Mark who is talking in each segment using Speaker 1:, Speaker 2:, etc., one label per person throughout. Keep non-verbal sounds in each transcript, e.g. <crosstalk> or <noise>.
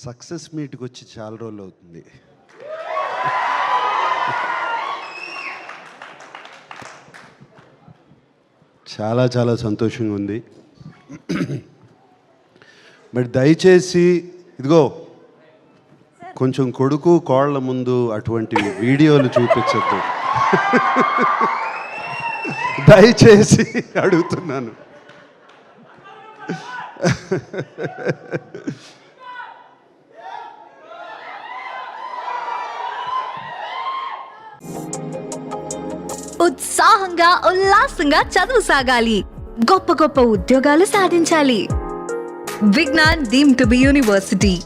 Speaker 1: Success మీట్కి వచ్చి చాలా రోజులు అవుతుంది చాలా చాలా సంతోషంగా ఉంది మరి దయచేసి ఇదిగో కొంచెం కొడుకు కోళ్ళ ముందు అటువంటి వీడియోలు చూపించద్దు. దయచేసి అడుగుతున్నాను.
Speaker 2: ఉత్సాహంగా ఉల్లాసంగా చదువు సాగాలి. గొప్ప గొప్ప ఉద్యోగాలు సాధించాలి. Vignan deemed to be university.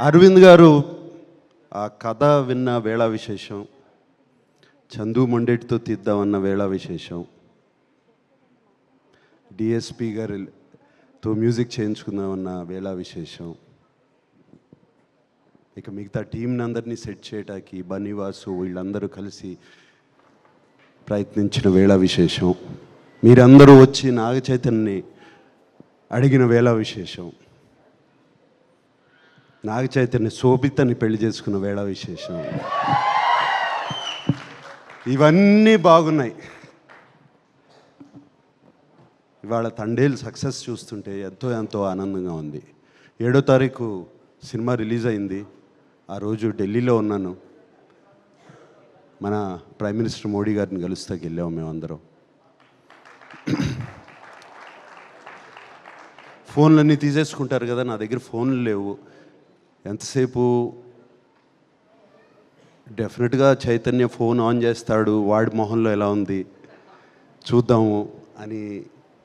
Speaker 1: Arvind garu ఆ కథ విన్న వేళ విశేషం. చందు మొండెటితో తీద్దామన్న వేళ విశేషం. డిఎస్పి గారితో మ్యూజిక్ చేయించుకుందామన్న వేళ విశేషం. ఇక మిగతా టీంని అందరినీ సెట్ చేయడానికి బనీవాసు వీళ్ళందరూ కలిసి ప్రయత్నించిన వేళ విశేషం. మీరందరూ వచ్చి నాగ చైతన్యని అడిగిన వేళ విశేషం. నాగ చైతన్య శోభితని పెళ్ళి చేసుకున్న వేళ విశేషం. ఇవన్నీ బాగున్నాయి. ఇవాళ తండేలు సక్సెస్ చూస్తుంటే ఎంతో ఎంతో ఆనందంగా ఉంది. ఏడో తారీఖు సినిమా రిలీజ్ అయింది. ఆ రోజు ఢిల్లీలో ఉన్నాను. మన ప్రైమ్ మినిస్టర్ మోడీ గారిని కలుస్తాకి వెళ్ళాము మేమందరం. ఫోన్లన్నీ తీసేసుకుంటారు కదా నా దగ్గర ఫోన్లు లేవు. ఎంతసేపు? డెఫినెట్గా చైతన్య ఫోన్ ఆన్ చేస్తాడు వాడి మొహంలో ఎలా ఉంది? చూద్దాము అని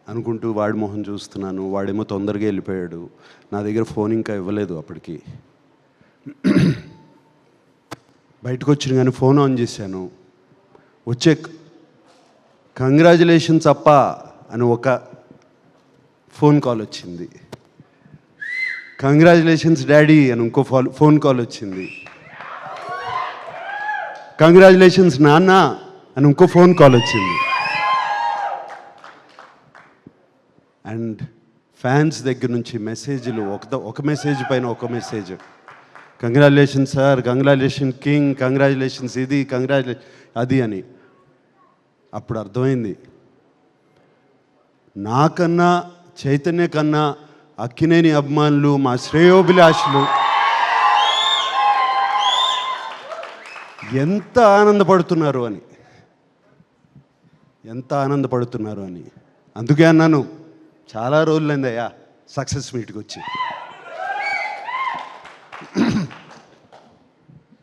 Speaker 1: అనుకుంటూ వాడి మొహం చూస్తున్నాను. వాడేమో తొందరగా వెళ్ళిపోయాడు. నా దగ్గర ఫోన్ ఇంకా ఇవ్వలేదు అప్పటికి. బయటకు వచ్చిన కానీ ఫోన్ ఆన్ చేశాను. వచ్చే కంగ్రాచులేషన్స్ అప్ప అని ఒక ఫోన్ కాల్ వచ్చింది. కంగ్రాచులేషన్స్ డాడీ అని ఇంకో ఫాల్ ఫోన్ కాల్ వచ్చింది. కంగ్రాచులేషన్స్ నాన్న అని ఇంకో ఫోన్ కాల్ వచ్చింది. అండ్ ఫ్యాన్స్ దగ్గర నుంచి మెసేజ్లు ఒక ఒక మెసేజ్ పైన ఒక message. Congratulation sir congratulation king congratulations ఇది కంగ్రాచులేషన్ అది అని. అప్పుడు అర్థమైంది. నాకన్నా చైతన్య కన్నా అక్కినేని అభిమానులు మా శ్రేయోభిలాషులు ఎంత ఆనందపడుతున్నారు అని. ఎంత ఆనందపడుతున్నారు అని. అందుకే అన్నాను చాలా రోజులైందయ్యా సక్సెస్ మీట్కి వచ్చి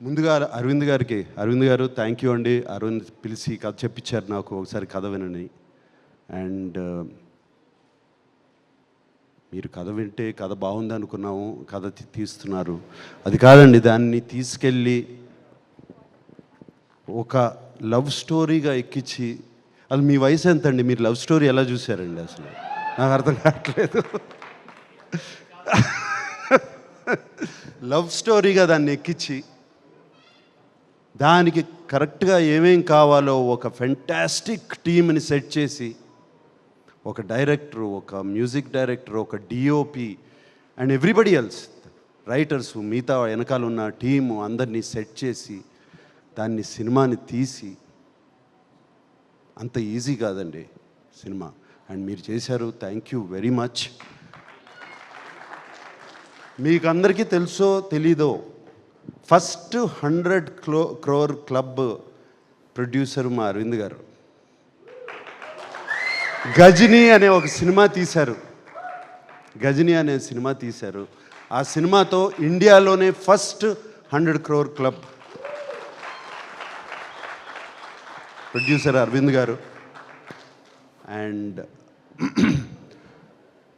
Speaker 1: ముందుగా అరవింద్ గారికి అరవింద్ గారు థ్యాంక్ యూ అండి. అరవింద్ పిలిచి కథ చెప్పించారు నాకు ఒకసారి కథ వినని అండ్ uh, మీరు కథ వింటే కథ బాగుంది అనుకున్నాము కథ తీస్తున్నారు. అది కాదండి దాన్ని తీసుకెళ్ళి ఒక లవ్ స్టోరీగా ఎక్కించి అది మీ వయసు ఎంత అండి మీరు లవ్ స్టోరీ ఎలా చూశారండి అసలు? నాకు అర్థం కావట్లేదు. <laughs> లవ్ స్టోరీగా దాన్ని ఎక్కించి దానికి కరెక్ట్గా ఏమేం కావాలో ఒక ఫెంటాస్టిక్ టీమ్ని సెట్ చేసి ఒక డైరెక్టర్ ఒక మ్యూజిక్ డైరెక్టర్ ఒక DOP and everybody else writers మిగతా వెనకాల ఉన్న టీము అందరినీ సెట్ చేసి దాన్ని సినిమాని తీసి అంత ఈజీ కాదండి సినిమా. అండ్ మీరు చేశారు థ్యాంక్ యూ వెరీ మచ్. మీకు అందరికీ తెలుసో తెలీదో ఫస్ట్ హండ్రెడ్ క్లో క్రోర్ క్లబ్ ప్రొడ్యూసర్ మా అరవింద్ గారు. గజని అనే ఒక సినిమా తీశారు. గజని అనే సినిమా తీశారు. ఆ సినిమాతో ఇండియాలోనే first hundred crore club producer Arvind garu. And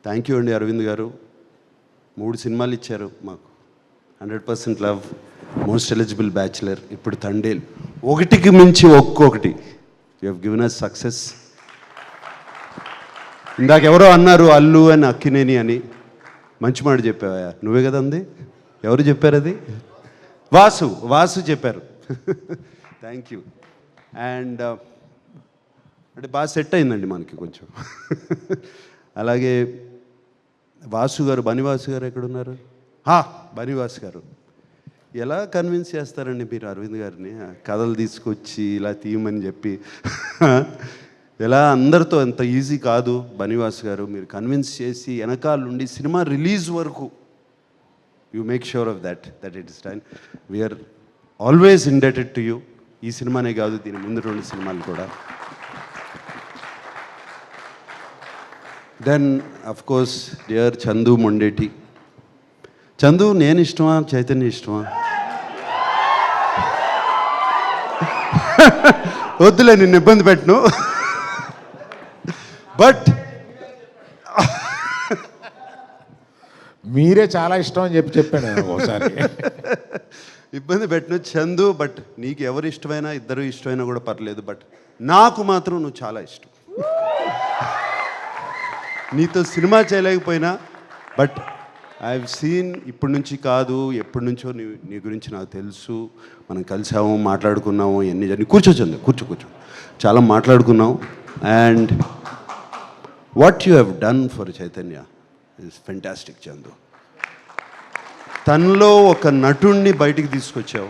Speaker 1: thank you అండి అరవింద్ గారు. మూడు సినిమాలు ఇచ్చారు మాకు. Hundred percent love most eligible bachelor ఇప్పుడు తండేల్. ఒకటికి మించి ఒక్కొక్కటి. You have given us success ఇందాక ఎవరో అన్నారు అల్లు అని అక్కినేని అని. మంచి మాట చెప్పావా? నువ్వే కదా అంది? ఎవరు చెప్పారు అది? వాసు వాసు చెప్పారు. థ్యాంక్ యూ అండ్ అంటే బాగా సెట్ అయిందండి మనకి కొంచెం. <laughs> అలాగే వాసు గారు బనివాసు గారు ఎక్కడున్నారు? హా బనివాస్ గారు. ఎలా కన్విన్స్ చేస్తారండి మీరు అరవింద్ గారిని? కథలు తీసుకొచ్చి ఇలా తీయమని చెప్పి. ఎలా అందరితో అంత ఈజీ కాదు బనివాస్ గారు? మీరు కన్విన్స్ చేసి వెనకాల నుండి సినిమా రిలీజ్ వరకు you make sure of that that it is time we're always indebted to you ఈ సినిమానే కాదు దీని ముందు రెండు సినిమాలు కూడా. Then of course dear Chandu Mondeti Chandu నేను ఇష్టమా? చైతన్య ఇష్టమా? వద్దులే నిన్ను ఇబ్బంది పెట్టను. బట్
Speaker 3: మీరే చాలా ఇష్టం అని చెప్పి చెప్పాను ఒకసారి.
Speaker 1: ఇబ్బంది పెట్టను చందు బట్ నీకు ఎవరు ఇష్టమైనా ఇద్దరు ఇష్టమైనా కూడా పర్లేదు. బట్ నాకు మాత్రం నువ్వు చాలా ఇష్టం. నీతో సినిమా చేయలేకపోయినా బట్ ఐ సీన్ ఇప్పటి నుంచి కాదు ఎప్పటి నుంచో నీ నీ గురించి నాకు తెలుసు. మనం కలిసాము మాట్లాడుకున్నాము ఎన్ని జరిగిన కూర్చోచందే కూర్చో కూర్చో. చాలా మాట్లాడుకున్నాం. And what you have done for Chaitanya is fantastic Chandu తనలో ఒక నటుణ్ణి బయటికి తీసుకొచ్చావు.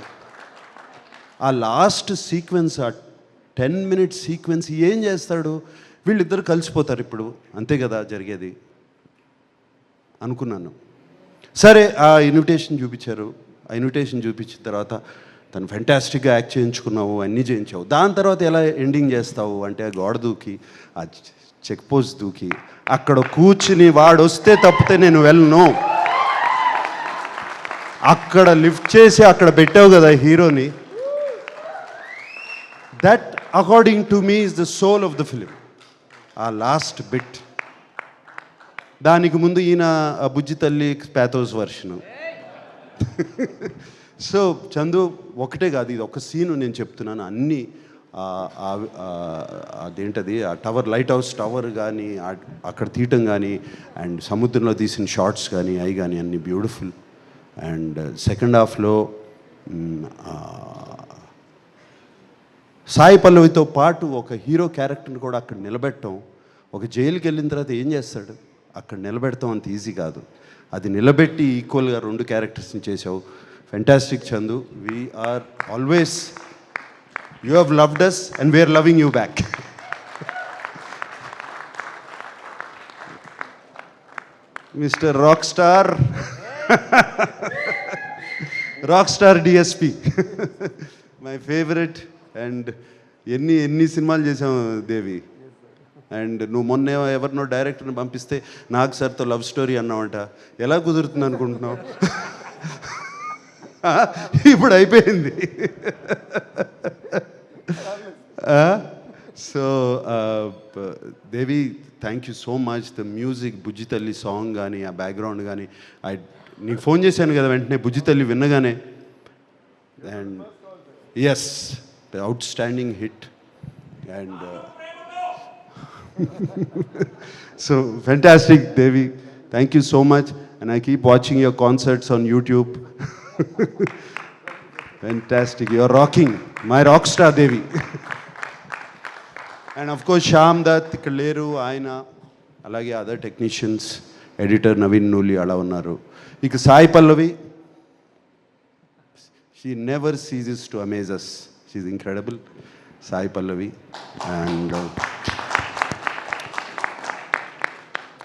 Speaker 1: ఆ లాస్ట్ సీక్వెన్స్ ఆ టెన్ మినిట్స్ సీక్వెన్స్ ఏం చేస్తాడు? వీళ్ళిద్దరు కలిసిపోతారు ఇప్పుడు. అంతే కదా జరిగేది. అనుకున్నాను. సరే ఆ ఇన్విటేషన్ చూపించారు. ఆ ఇన్విటేషన్ చూపించిన తర్వాత తను ఫెంటాస్టిక్గా యాక్ట్ చేయించుకున్నావు అన్నీ చేయించావు. దాని తర్వాత ఎలా ఎండింగ్ చేస్తావు? అంటే ఆ గోడ దూకి ఆ చెక్ పోస్ట్ దూకి అక్కడ కూర్చుని వాడు వస్తే తప్పితే నేను వెళ్ళను. అక్కడ లిఫ్ట్ చేసి అక్కడ పెట్టావు కదా హీరోని. That according to me is the soul of the film ఆ లాస్ట్ బిట్ దానికి ముందు ఈయన బుజ్జి తల్లి ప్యాథోస్ వర్షను సో చందు ఒకటే కాదు ఇది ఒక సీను నేను చెప్తున్నాను. అన్ని ఆ- అదేంటది ఆ టవర్ లైట్ హౌస్ టవర్ కానీ అక్కడ తీయటం కానీ అండ్ సముద్రంలో తీసిన షార్ట్స్ కానీ అవి కానీ అన్ని బ్యూటిఫుల్ అండ్ సెకండ్ హాఫ్లో సాయి పల్లవితో పాటు ఒక హీరో క్యారెక్టర్ని కూడా అక్కడ నిలబెట్టడం ఒక జైలుకి వెళ్ళిన తర్వాత ఏం చేస్తాడు? అక్కడ నిలబెడతాం అంత ఈజీ కాదు. అది నిలబెట్టి ఈక్వల్గా రెండు క్యారెక్టర్స్ని చేసావు fantastic Chandu we're always you have loved us and we're loving you back mister rock star rock star DSP my favourite and ఎన్ని ఎన్ని సినిమాలు చేసావు దేవి? అండ్ నువ్వు మొన్న ఎవరినో డైరెక్టర్ని పంపిస్తే నాకు సార్తో లవ్ స్టోరీ అన్నావంట. ఎలా కుదురుతుంది అనుకుంటున్నావు? ఇప్పుడు అయిపోయింది. So Devi thank you so much the music Bujji Thalli song కానీ ఆ బ్యాక్గ్రౌండ్ కానీ ఐ నీకు ఫోన్ చేశాను కదా వెంటనే Bujji Thalli విన్నగానే and yes outstanding hit and so fantastic Devi thank you so much and I keep watching your concerts on YouTube fantastic your rocking my rock star Devi and of course Shyam Dutt ఇక్కడ లేరు ఆయన అలాగే other technicians editor Naveen Nooli అలా ఉన్నారు. ఇక Sai Pallavi she never ceases to amaze us she incredible Sai Pallavi. And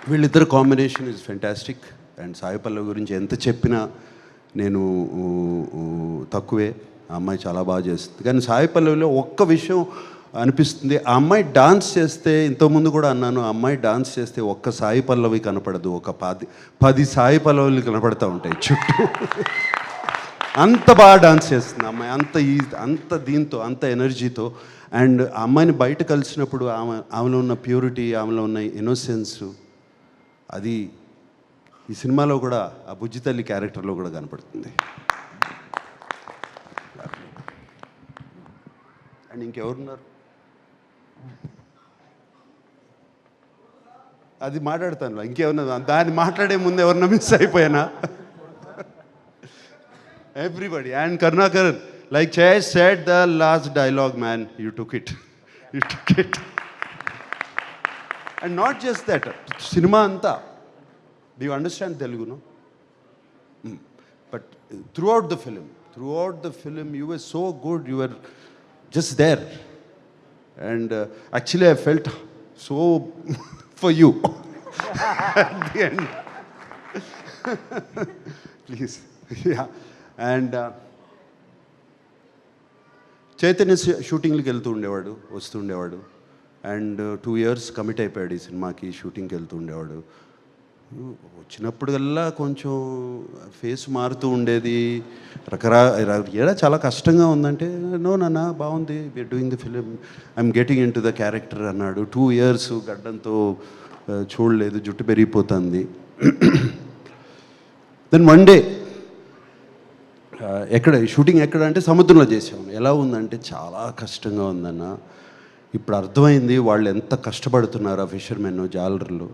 Speaker 1: వీళ్ళిద్దరు combination is fantastic and Sai Pallavi గురించి ఎంత చెప్పినా నేను తక్కువే. ఆ అమ్మాయి చాలా బాగా చేస్తుంది. కానీ సాయి పల్లవిలో ఒక్క విషయం అనిపిస్తుంది. ఆ అమ్మాయి డాన్స్ చేస్తే ఇంతకుముందు కూడా అన్నాను ఆ అమ్మాయి డాన్స్ చేస్తే ఒక్క సాయి పల్లవి కనపడదు. ఒక పది పది సాయి పల్లవులు కనపడతా ఉంటాయి చుట్టూ. అంత బాగా డాన్స్ చేస్తుంది అమ్మాయి. అంత ఈ అంత దీంతో అంత ఎనర్జీతో అండ్ ఆ అమ్మాయిని బయట కలిసినప్పుడు ఆమె ఆమెలో ఉన్న ప్యూరిటీ ఆమెలో ఉన్న ఇన్నోసెన్స్ అది ఈ సినిమాలో కూడా ఆ బుజ్జి తల్లి క్యారెక్టర్లో కూడా కనపడుతుంది. అండ్ ఇంకెవరున్నారు? అది మాట్లాడతాను. ఇంకేమన్నా దాన్ని మాట్లాడే ముందు ఎవరన్నా miss అయిపోయానా? Everybody and Karunakar like Chay said the last dialogue man you took it you took it and not just that cinema అంతా డి యూ అండర్స్టాండ్ తెలుగును but throughout the film throughout the film you are so good you are just there and actually I felt so for you please and Chaitanya షూటింగ్లకు వెళ్తూ ఉండేవాడు వస్తుండేవాడు and two years commit అయిపోయాడు ఈ సినిమాకి షూటింగ్కి వెళ్తూ ఉండేవాడు. వచ్చినప్పుడల్లా కొంచెం ఫేస్ మారుతూ ఉండేది. రకరా ఏడా చాలా కష్టంగా ఉందంటే నో నాన్న బాగుంది. We're doing the film I'm getting in to the character అన్నాడు. టూ ఇయర్స్ గడ్డంతో చూడలేదు. జుట్టు పెరిగిపోతుంది. దెన్ వన్ డే ఎక్కడ షూటింగ్ ఎక్కడ అంటే సముద్రంలో చేసాము ఎలా ఉందంటే చాలా కష్టంగా ఉందన్న. ఇప్పుడు అర్థమైంది వాళ్ళు ఎంత కష్టపడుతున్నారు ఆ ఫిషర్మెన్ జాలర్లు.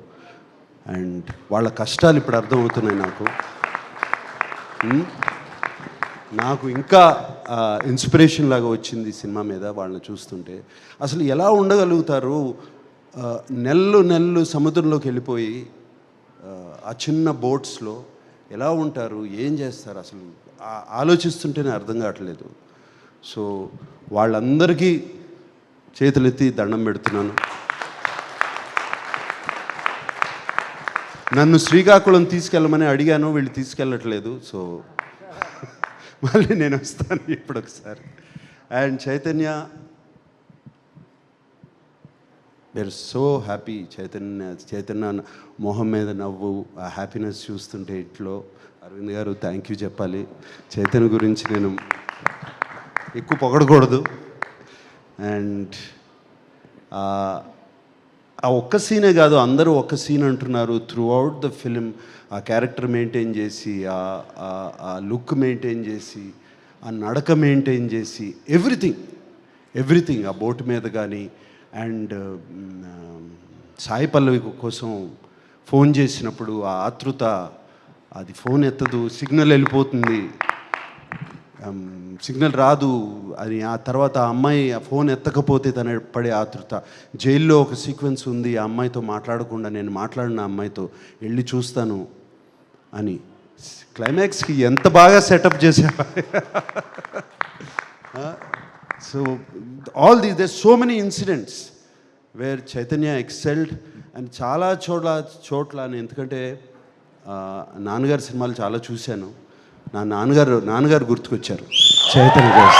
Speaker 1: అండ్ వాళ్ళ కష్టాలు ఇప్పుడు అర్థమవుతున్నాయి నాకు. నాకు ఇంకా ఇన్స్పిరేషన్ లాగా వచ్చింది సినిమా మీద వాళ్ళని చూస్తుంటే. అసలు ఎలా ఉండగలుగుతారు? నెల్లు నెల్లు సముద్రంలోకి వెళ్ళిపోయి ఆ, చిన్న బోట్స్లో ఎలా ఉంటారు? ఏం చేస్తారు? అసలు ఆలోచిస్తుంటేనే అర్థం కావట్లేదు. సో వాళ్ళందరికీ చేతులెత్తి దండం పెడుతున్నాను. నన్ను శ్రీకాకుళం తీసుకెళ్ళమని అడిగాను వీళ్ళు తీసుకెళ్ళట్లేదు సో <laughs> మళ్ళీ నేను వస్తాను ఇప్పుడు ఒకసారి. And Chaitanya were so happy Chaitanya Chaitanya మొహం మీద నవ్వు ఆ హ్యాపీనెస్ చూస్తుంటే ఇంట్లో. అరవింద్ గారు థ్యాంక్ యూ చెప్పాలి. చైతన్య గురించి నేను ఎక్కువ పొగడకూడదు. అండ్ uh, ఆ ఒక్క సీనే కాదు అందరూ ఒక్క సీన్ అంటున్నారు. త్రూ అవుట్ ద ఫిలిం ఆ క్యారెక్టర్ మెయింటైన్ చేసి ఆ- ఆ- లుక్ మెయింటైన్ చేసి ఆ నడక మెయింటైన్ చేసి ఎవ్రీథింగ్ ఎవ్రీథింగ్ ఆ బోట్ మీద కానీ అండ్ సాయి పల్లవి కోసం ఫోన్ చేసినప్పుడు ఆ ఆతృత అది ఫోన్ ఎత్తదు సిగ్నల్ వెళ్ళిపోతుంది. సిగ్నల్ రాదు అని ఆ తర్వాత ఆ అమ్మాయి ఆ ఫోన్ ఎత్తకపోతే తన పడే ఆతృత. జైల్లో ఒక సీక్వెన్స్ ఉంది ఆ అమ్మాయితో మాట్లాడకుండా నేను మాట్లాడిన అమ్మాయితో వెళ్ళి చూస్తాను అని. క్లైమాక్స్కి ఎంత బాగా సెటప్ చేసావా <laughs> so all these they so many incidents where Chaitanya excelled and చాలా చోట్ల చోట్ల అని ఎందుకంటే నాన్నగారి సినిమాలు చాలా చూశాను. నా నాన్నగారు నాన్నగారు గుర్తుకొచ్చారు. Chaitanya garu.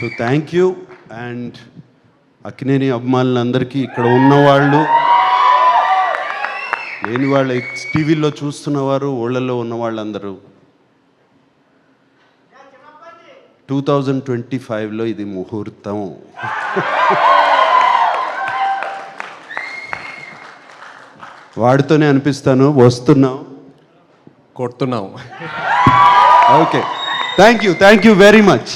Speaker 1: So thank you and Akkineni అభిమానులందరికీ ఇక్కడ ఉన్నవాళ్ళు లేని వాళ్ళ టీవీలో చూస్తున్నవారు ఊళ్ళల్లో ఉన్న వాళ్ళందరూ టూ థౌజండ్ ట్వంటీ ఫైవ్లో ఇది ముహూర్తం. వాడితోనే అనిపిస్తాను వస్తున్నాం
Speaker 4: కొడుతున్నాం
Speaker 1: okay thank you thank you very much